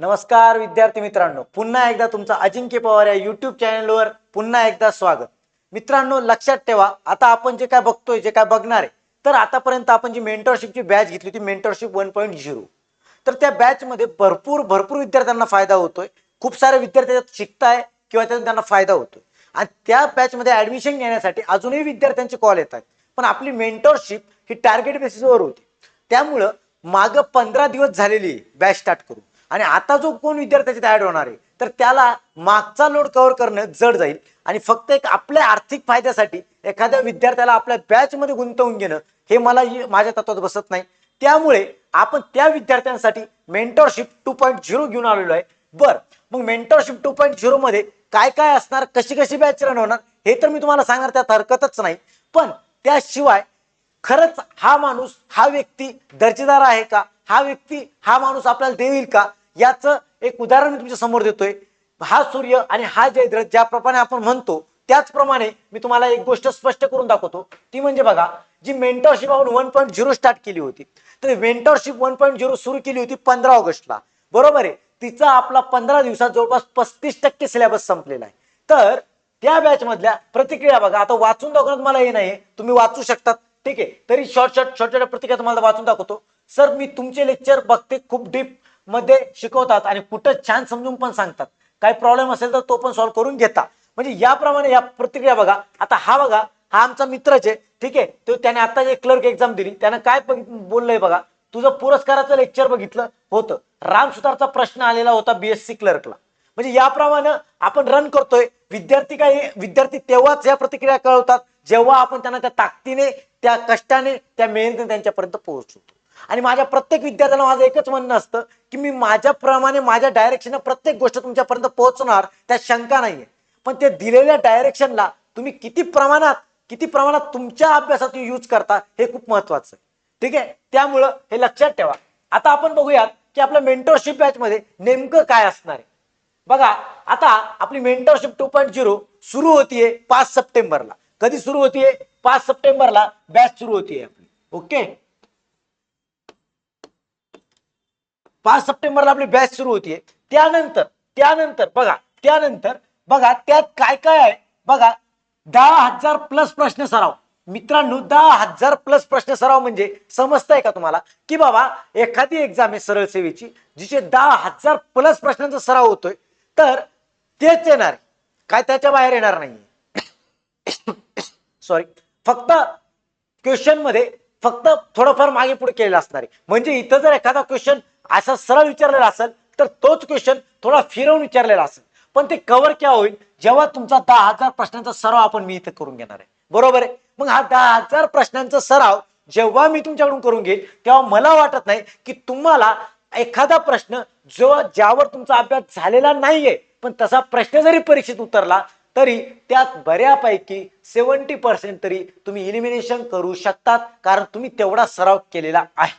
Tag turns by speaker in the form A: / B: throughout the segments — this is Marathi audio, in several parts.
A: नमस्कार विद्यार्थी मित्रांनो. पुन्हा एकदा तुमचं अजिंक्य पवार या युट्यूब चॅनलवर पुन्हा एकदा स्वागत. मित्रांनो लक्षात ठेवा आता आपण जे काय बघतोय जे काय बघणार आहे तर आतापर्यंत आपण जी मेंटरशिपची बॅच घेतली होती मेंटरशिप वन पॉईंट झिरो तर त्या बॅचमध्ये भरपूर भरपूर विद्यार्थ्यांना फायदा होतोय. खूप सारे विद्यार्थी त्यात शिकताय किंवा त्यातून त्यांना फायदा होतोय. आणि त्या बॅचमध्ये ऍडमिशन घेण्यासाठी अजूनही विद्यार्थ्यांचे कॉल येत आहेत. पण आपली मेंटरशिप ही टार्गेट बेसिसवर होती. त्यामुळं मागं पंधरा दिवस झालेली बॅच स्टार्ट करू आणि आता जो कोण विद्यार्थ्याचे ऍड होणार आहे तर त्याला मागचा लोड कव्हर करणं जड जाईल. आणि फक्त एक आपल्या आर्थिक फायद्यासाठी एखाद्या विद्यार्थ्याला आपल्या बॅचमध्ये गुंतवून घेणं हे मला माझ्या तत्वात बसत नाही. त्यामुळे आपण त्या विद्यार्थ्यांसाठी मेंटरशिप टू पॉईंट झिरो घेऊन आलेलो आहे. बर मग मेंटरशिप टू पॉईंट झिरो मध्ये काय काय असणार कशी कशी बॅच रन होणार हे तर मी तुम्हाला सांगणार त्यात हरकतच नाही. पण त्याशिवाय खरंच हा माणूस हा व्यक्ती दर्जेदार आहे का? हा व्यक्ती हा माणूस आपल्याला देईल का? याचं एक उदाहरण मी तुमच्यासमोर देतोय. हा सूर्य आणि हा जयद्रथ ज्याप्रमाणे आपण म्हणतो त्याचप्रमाणे मी तुम्हाला एक गोष्ट स्पष्ट करून दाखवतो. ती म्हणजे बघा जी मेंटरशिप आपण वन पॉईंट झिरो स्टार्ट केली होती तर मेंटरशिप वन पॉईंट झिरो सुरू केली होती पंधरा ऑगस्टला. बरोबर आहे? तिचा आपला पंधरा दिवसात जवळपास पस्तीस टक्के सिलेबस संपलेला आहे. तर त्या बॅच मधल्या प्रतिक्रिया बघा आता वाचून दाखवण्यात मला हे नाही तुम्ही वाचू शकतात. ठीक आहे? तरी शॉर्ट शॉर्ट शॉर्ट छोट्या प्रतिक्रिया तुम्हाला वाचून दाखवतो. सर मी तुमचे लेक्चर बघते खूप डीप मध्ये शिकवतात आणि कुठं छान समजून पण सांगतात. काही प्रॉब्लेम असेल तर तो पण सॉल्व्ह करून घेता म्हणजे याप्रमाणे या प्रतिक्रिया बघा. आता हा बघा हा आमचा मित्रच आहे. ठीक आहे? तो त्याने आता जे क्लर्क एक्झाम दिली. त्यानं काय बोललंय बघा. तुझं पुरस्काराचं लेक्चर बघितलं होतं. राम सुतारचा प्रश्न आलेला होता बीएससी क्लर्कला म्हणजे याप्रमाणे आपण रन करतोय. विद्यार्थी काही विद्यार्थी तेव्हाच या प्रतिक्रिया कळवतात जेव्हा आपण त्यांना त्या ताकदीने त्या कष्टाने त्या मेहनतीने त्यांच्यापर्यंत पोहोचतो आणि माझ्या प्रत्येक विद्यार्थ्याला माझं एकच म्हणणं असतं की मी माझ्याप्रमाणे माझ्या डायरेक्शन प्रत्येक गोष्ट तुमच्यापर्यंत पोहोचणार त्यात शंका नाहीये. पण ते दिलेल्या डायरेक्शनला तुम्ही किती प्रमाणात किती प्रमाणात तुमच्या अभ्यासात यूज करता हे खूप महत्वाचं आहे. ठीक आहे? त्यामुळं हे लक्षात ठेवा. आता आपण बघूयात की आपल्या मेंटरशिप बॅच मध्ये नेमकं काय असणार आहे. बघा आता आपली मेंटरशिप टू पॉईंट झिरो सुरू होतीये पाच सप्टेंबरला. कधी सुरू होतीये? पाच सप्टेंबरला बॅच सुरू होतीये आपली. ओके? पाच सप्टेंबरला आपली बॅच सुरू होतीये. त्यानंतर त्यानंतर बघा त्यानंतर बघा त्यात काय काय आहे? बघा दहा हजार प्लस प्रश्न सराव. मित्रांनो दहा हजार प्लस प्रश्न सराव म्हणजे समजतंय का तुम्हाला? की बाबा एखादी एक्झाम आहे सरळ सेवेची जिचे दहा हजार प्लस प्रश्नांचा सराव होतोय तर तेच येणार काय त्याच्या बाहेर येणार नाही सॉरी फक्त क्वेश्चनमध्ये फक्त थोडंफार मागे पुढे केलेलं असणार आहे. म्हणजे इथं जर एखादा क्वेश्चन असा सरळ विचारलेला असेल तर तोच क्वेश्चन थोडा फिरवून विचारलेला असेल. पण ते कव्हर केव्हा होईल? जेव्हा तुमचा दहा हजार प्रश्नांचा सराव आपण मी इथं करून घेणार आहे. बरोबर आहे? मग हा दहा हजार प्रश्नांचा सराव जेव्हा मी तुमच्याकडून करून घेईल तेव्हा मला वाटत नाही की तुम्हाला एखादा प्रश्न जो ज्यावर तुमचा अभ्यास झालेला नाहीये पण तसा प्रश्न जरी परीक्षेत उतरला तरी त्यात बऱ्यापैकी सेवन्टी पर्सेंट तरी तुम्ही इलिमिनेशन करू शकतात कारण तुम्ही तेवढा सराव केलेला आहे.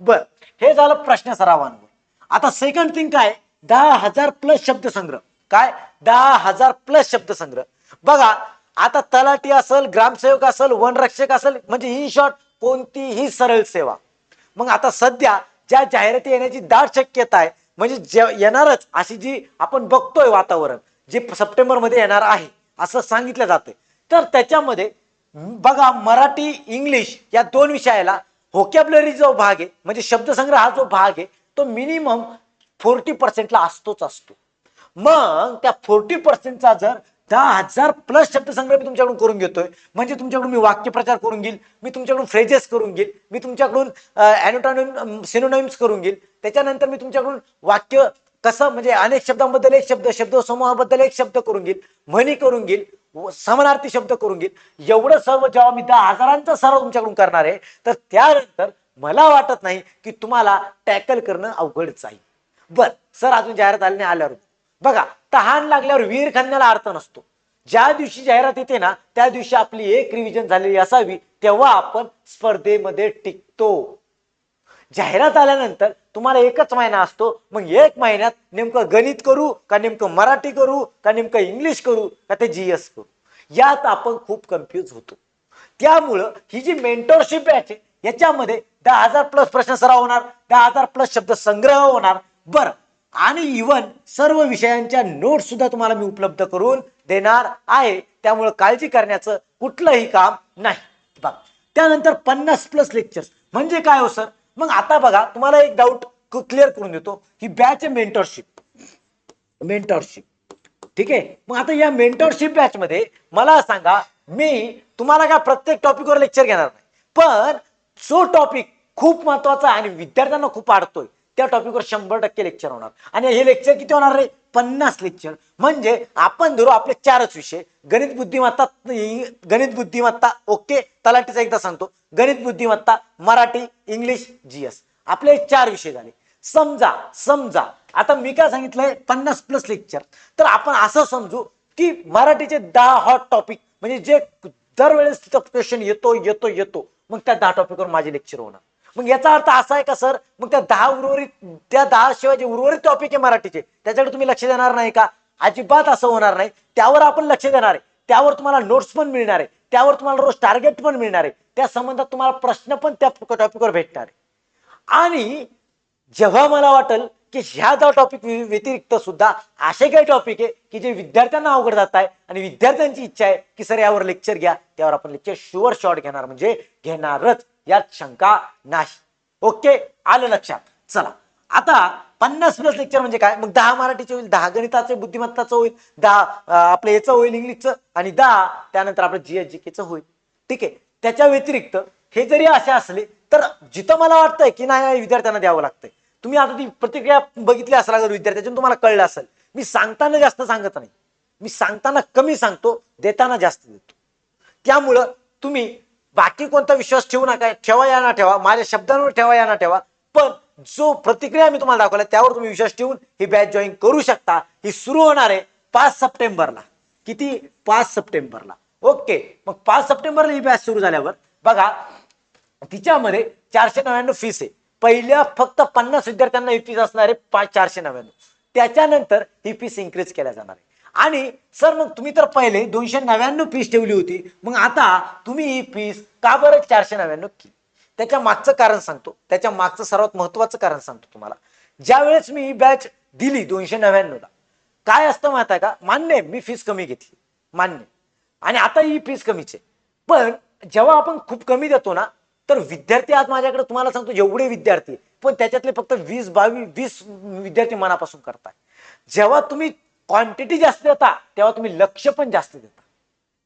A: बरं. हे झालं प्रश्न सरावांवर. आता सेकंड थिंग काय? दहा हजार प्लस शब्दसंग्रह. काय? दहा हजार प्लस शब्दसंग्रह. बघा आता तलाठी असेल ग्रामसेवक असेल वनरक्षक असेल म्हणजे ही शॉर्ट कोणतीही सरळ सेवा. मग आता सध्या ज्या जाहिराती येण्याची दाट शक्यता आहे म्हणजे जे- येणारच अशी जी आपण बघतोय वातावरण जे सप्टेंबरमध्ये येणार आहे असं सांगितलं जातंय. तर त्याच्यामध्ये बघा मराठी इंग्लिश या दोन विषयाला व्होकॅबलरी जो भाग आहे म्हणजे शब्दसंग्रह हा जो भाग आहे तो मिनिमम फोर्टी पर्सेंटला असतोच असतो. मग त्या फोर्टी पर्सेंटचा जर दहा हजार प्लस शब्दसंग्रह मी तुमच्याकडून करून घेतोय म्हणजे तुमच्याकडून मी वाक्यप्रचार करून घेईल मी तुमच्याकडून फ्रेजेस करून घेईल मी तुमच्याकडून अॅनोटॉनिम सिनोनॉइम्स करून घेईल त्याच्यानंतर मी तुमच्याकडून वाक्य कसं म्हणजे अनेक शब्दांबद्दल एक शब्द शब्द समूहाबद्दल एक शब्द करून घेईल म्हणी करून घेईल समानार्थी शब्द करून घेईल एवढं सर्व जेव्हा मी दहा हजारांचा सराव तुमच्याकडून करणार आहे तर त्यानंतर मला वाटत नाही की तुम्हाला टॅकल करणं अवघड जाईल. बर सर अजून जाहिरात आली नाही आल्यावर. बघा तहान लागल्यावर वीर खणण्याला अर्थ नसतो. ज्या दिवशी जाहिरात येते ना त्या दिवशी आपली एक रिव्हिजन झालेली असावी तेव्हा आपण स्पर्धेमध्ये टिकतो. जाहिरात आल्यानंतर तुम्हाला एकच महिना असतो. मग एक महिन्यात नेमकं गणित करू का नेमकं मराठी करू का नेमकं इंग्लिश करू का ते जी एस करू? यात आपण खूप कन्फ्यूज होतो. त्यामुळं ही जी मेंटोरशिप आहे याच्यामध्ये दहा हजार प्लस प्रश्न सराव होणार दहा हजार प्लस शब्द संग्रह होणार. बरं. आणि इवन सर्व विषयांच्या नोट सुद्धा तुम्हाला मी उपलब्ध करून देणार आहे. त्यामुळे काळजी करण्याचं कुठलंही काम नाही. बघ. त्यानंतर पन्नास प्लस लेक्चर्स म्हणजे काय हो सर मग आता बघा तुम्हाला एक डाऊट क्लिअर करून देतो. ही बॅच मेंटरशिप मेंटरशिप ठीक आहे? मग आता या मेंटरशिप बॅच मध्ये मला सांगा मी तुम्हाला का प्रत्येक टॉपिकवर लेक्चर घेणार नाही. पण जो टॉपिक खूप महत्त्वाचा आहे आणि विद्यार्थ्यांना खूप आडतोय त्या टॉपिकवर शंभर टक्के लेक्चर होणार. आणि हे लेक्चर किती होणार रे? पन्नास लेक्चर. म्हणजे आपण धरू आपले चारच विषय. गणित बुद्धिमत्ता गणित बुद्धिमत्ता ओके. तलाठीचा एकदा सांगतो. गणित बुद्धिमत्ता मराठी इंग्लिश जीएस. आपले चार विषय झाले. समजा समजा. आता मी काय सांगितलंय? पन्नास प्लस लेक्चर. तर आपण असं समजू की मराठीचे दहा हॉट टॉपिक म्हणजे जे दरवेळेस तिथं क्वेश्चन येतो येतो येतो. मग त्या दहा टॉपिकवर माझे लेक्चर होणार. मग याचा अर्थ असा आहे का सर? मग त्या दहा उर्वरित त्या दहा शिवाय जे उर्वरित टॉपिक आहे मराठीचे त्याच्याकडे तुम्ही लक्ष देणार नाही का? अजिबात असं होणार नाही. त्यावर आपण लक्ष देणार आहे. त्यावर तुम्हाला नोट्स पण मिळणार आहे. त्यावर तुम्हाला रोज टार्गेट पण मिळणार आहे. त्या संबंधात तुम्हाला प्रश्न पण त्या टॉपिकवर भेटणार आहे. आणि जेव्हा मला वाटेल की ह्या दहा टॉपिक व्यतिरिक्त सुद्धा असे काही टॉपिक आहे की जे विद्यार्थ्यांना अवघड जात आहे आणि विद्यार्थ्यांची इच्छा आहे की सर यावर लेक्चर घ्या. त्यावर आपण लेक्चर शुअर शॉर्ट घेणार. म्हणजे घेणारच. यात शंका नाही. ओके? आलं लक्षात. चला. आता पन्नास प्लस लेक्चर म्हणजे काय? मग दहा मराठीचे होईल दहा गणिताचं बुद्धिमत्ताचं होईल दहा आपलं याचं होईल इंग्लिशचं आणि दहा त्यानंतर आपलं जीएस जी केचं होईल. ठीक आहे? त्याच्या व्यतिरिक्त हे जरी असे असले तर जिथं मला वाटतंय की नाही विद्यार्थ्यांना द्यावं लागतंय. तुम्ही आता ती प्रतिक्रिया बघितली असेल जर विद्यार्थ्याच्या तुम्हाला कळलं असेल. मी सांगताना जास्त सांगत नाही. मी सांगताना कमी सांगतो देताना जास्त देतो. त्यामुळं तुम्ही बाकी कोणता विश्वास ठेवू नका. ठेवा या ना ठेवा. माझ्या शब्दांवर ठेवा या ना ठेवा. पण जो प्रतिक्रिया मी तुम्हाला दाखवल्या त्यावर तुम्ही विश्वास ठेवून ही बॅच जॉईन करू शकता. ही सुरू होणार आहे पाच सप्टेंबरला. किती? पाच सप्टेंबरला. ओके. मग पाच सप्टेंबरला ही बॅच सुरू झाल्यावर बघा तिच्यामध्ये चारशे नव्याण्णव फीस आहे. पहिल्या फक्त पन्नास विद्यार्थ्यांना ही फीस असणार आहे पाच चारशे नव्याण्णव. त्याच्यानंतर ही फीस इन्क्रीज केल्या जाणार आहे. आणि सर मग तुम्ही तर पहिले दोनशे नव्याण्णव फीस ठेवली होती. मग आता तुम्ही ही फीस का बरं चारशे नव्याण्णव केली? त्याच्या मागचं कारण सांगतो. त्याच्या मागचं सर्वात महत्वाचं कारण सांगतो तुम्हाला. ज्या वेळेस मी ही बॅच दिली दोनशे नव्याण्णवला काय असतं माहीत आहे का? मान्य आहे, मी फीस कमी घेतली. मान्य आणि आता ही फीस कमीच. आहे पण जेव्हा आपण खूप कमी देतो ना तर विद्यार्थी आज माझ्याकडे तुम्हाला सांगतो एवढे विद्यार्थी पण त्याच्यातले फक्त वीस बावीस वीस विद्यार्थी मनापासून करताय. जेव्हा तुम्ही क्वांटिटी जास्त देता तेव्हा तुम्ही लक्ष पण जास्त देता.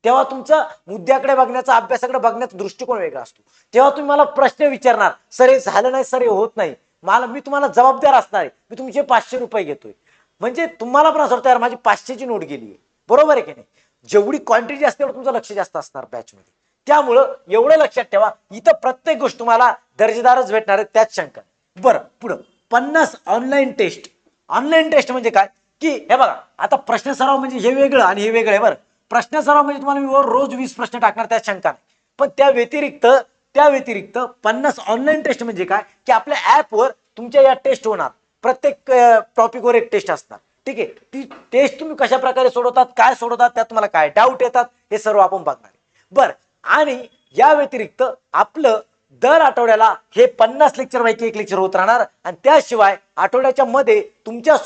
A: तेव्हा तुमचा मुद्द्याकडे बघण्याचा अभ्यासाकडे बघण्याचा दृष्टिकोन वेगळा असतो. तेव्हा तुम्ही मला प्रश्न विचारणार सर हे झालं नाही सर हे होत नाही. मला मी तुम्हाला जबाबदार असणार आहे. मी तुमचे पाचशे रुपये घेतोय. म्हणजे तुम्हाला पण असं वाटतं यार माझी पाचशेची नोट गेली आहे. बरोबर आहे की नाही? जेवढी क्वांटिटी असते तेवढं तुमचं लक्ष जास्त असणार बॅचमध्ये त्यामुळं एवढं लक्षात ठेवा इथं प्रत्येक गोष्ट तुम्हाला दर्जेदारच भेटणार आहे त्याच शंका बरं पुढं. पन्नास ऑनलाईन टेस्ट ऑनलाईन टेस्ट म्हणजे काय? की हे बघा आता प्रश्न सराव म्हणजे हे वेगळं आणि हे वेगळं आहे बरं. प्रश्न सराव म्हणजे तुम्हाला मी रोज वीस प्रश्न टाकणार त्यात शंका नाही. पण त्या व्यतिरिक्त त्या व्यतिरिक्त पन्नास ऑनलाईन टेस्ट म्हणजे काय? की आपल्या ऍपवर तुमच्या या टेस्ट होणार. प्रत्येक टॉपिकवर एक टेस्ट असणार. ठीक आहे? ती टेस्ट तुम्ही कशा प्रकारे सोडवतात काय सोडवतात त्यात तुम्हाला काय डाऊट येतात हे सर्व आपण बघणार बरं आणि या व्यतिरिक्त आपलं दर आठवड्याला हे पन्नास लेक्चर पैकी एक लेक्चर होत राहणार. आणि त्याशिवाय आठवड्याच्या मध्ये तुमच्या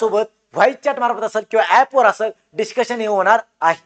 A: व्हाईस चॅट मार्फत असेल किंवा ॲपवर असेल डिस्कशन हे होणार आहे.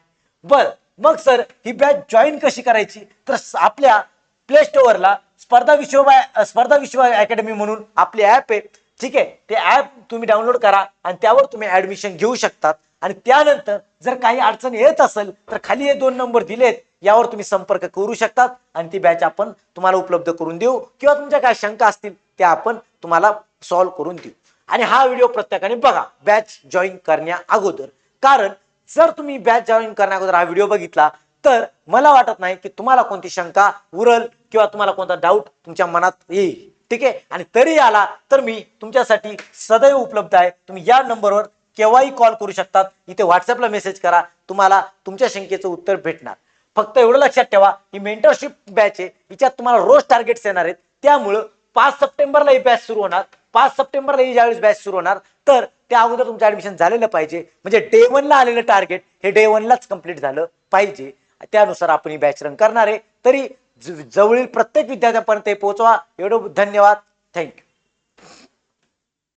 A: बर मग सर ही बॅच जॉईन कशी करायची? तर आपल्या प्ले स्टोअरला स्पर्धा विश्व स्पर्धा विश्व अकॅडमी म्हणून आपली ऍप आहे. ठीक आहे? ते ॲप तुम्ही डाउनलोड करा आणि त्यावर तुम्ही ऍडमिशन घेऊ शकतात. आणि त्यानंतर जर काही अडचण येत असेल तर खाली हे दोन नंबर दिलेत यावर तुम्ही संपर्क करू शकतात आणि ती बॅच आपण तुम्हाला उपलब्ध करून देऊ. किंवा तुमच्या काय शंका असतील त्या आपण तुम्हाला सॉल्व्ह करून देऊ. आणि हा व्हिडिओ प्रत्येकाने बघा. बॅच जॉईन करण्या अगोदर. कारण जर तुम्ही बॅच जॉईन करण्या अगोदर हा व्हिडिओ बघितला तर मला वाटत नाही की तुम्हाला कोणती शंका उरल किंवा तुम्हाला कोणता डाऊट तुमच्या मनात येईल. ठीक आहे? आणि तरी आला तर मी तुमच्यासाठी सदैव उपलब्ध आहे. तुम्ही या नंबरवर केव्हाही कॉल करू शकतात. इथे व्हॉट्सअपला मेसेज करा. तुम्हाला तुमच्या शंकेचं उत्तर भेटणार. फक्त एवढं लक्षात ठेवा ही मेंटरशिप बॅच आहे. हिच्यात तुम्हाला रोज टार्गेट्स येणार आहेत. त्यामुळं पाच सप्टेंबरला ही बॅच सुरू होणार. पाच सप्टेंबरला ही ज्यावेळेस बॅच सुरू होणार तर त्या अगोदर तुमचं ऍडमिशन झालेलं पाहिजे. म्हणजे डे वनला आलेलं टार्गेट हे डे वनलाच कंप्लीट झालं पाहिजे. त्यानुसार आपण ही बॅच रन करणार आहे. तरी जवळील प्रत्येक विद्यार्थ्यापर्यंत हे पोहोचवा. एवढं धन्यवाद. थँक्यू